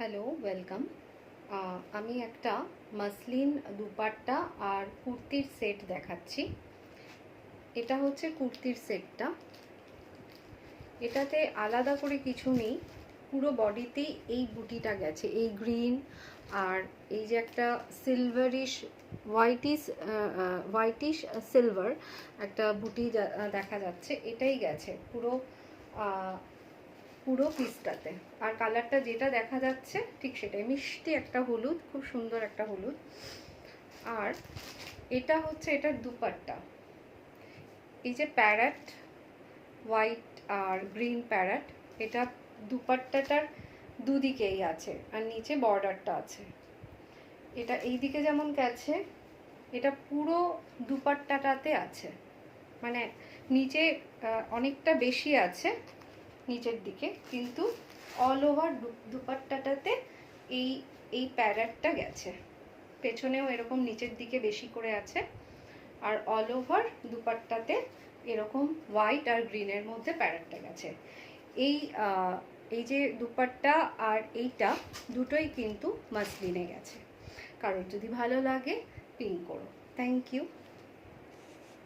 Hello welcome আমি একটা muslin dupatta আর কুর্তির সেট দেখাচ্ছি। এটা হচ্ছে কুর্তির সেটটা। এটাতে আলাদা করে কিছু নেই, পুরো বডিতেই এই বুটিটা গেছে, এই গ্রিন আর এই যে একটা সিলভারিশ হোয়াইটিশ হোয়াইটিশ সিলভার একটা বুটি দেখা যাচ্ছে, এটাই গেছে। পুরো পুরো পিসটাতে আর কালারটা যেটা দেখা যাচ্ছে, ঠিক সেটাই। মিষ্টি একটা হলুদ, খুব সুন্দর একটা হলুদ। আর এটা হচ্ছে এটার দুপাট্টা। এই যে প্যারাট হোয়াইট আর গ্রিন প্যারাট এটা দুপাট্টাটার দুদিকেই আছে আর নিচে বর্ডারটা আছে। এটা এই দিকে যেমন গেছে, এটা পুরো দুপাট্টাটাতে আছে। মানে নিচে অনেকটা বেশি আছে নিচের দিকে। কিন্তু অল ওভার দুপাট্টাটাতে এই এই প্যারাটটা গেছে। পেছনেও এরকম নিচের দিকে বেশি করে আছে। আর অল ওভার দুপাট্টাতে এরকম হোয়াইট আর গ্রিনের মধ্যে প্যারাটটা গেছে। এই এই যে দুপাট্টা আর এইটা দুটোই কিন্তু মাসলিনে গেছে। কারোর যদি ভালো লাগে পিন করো। Thank you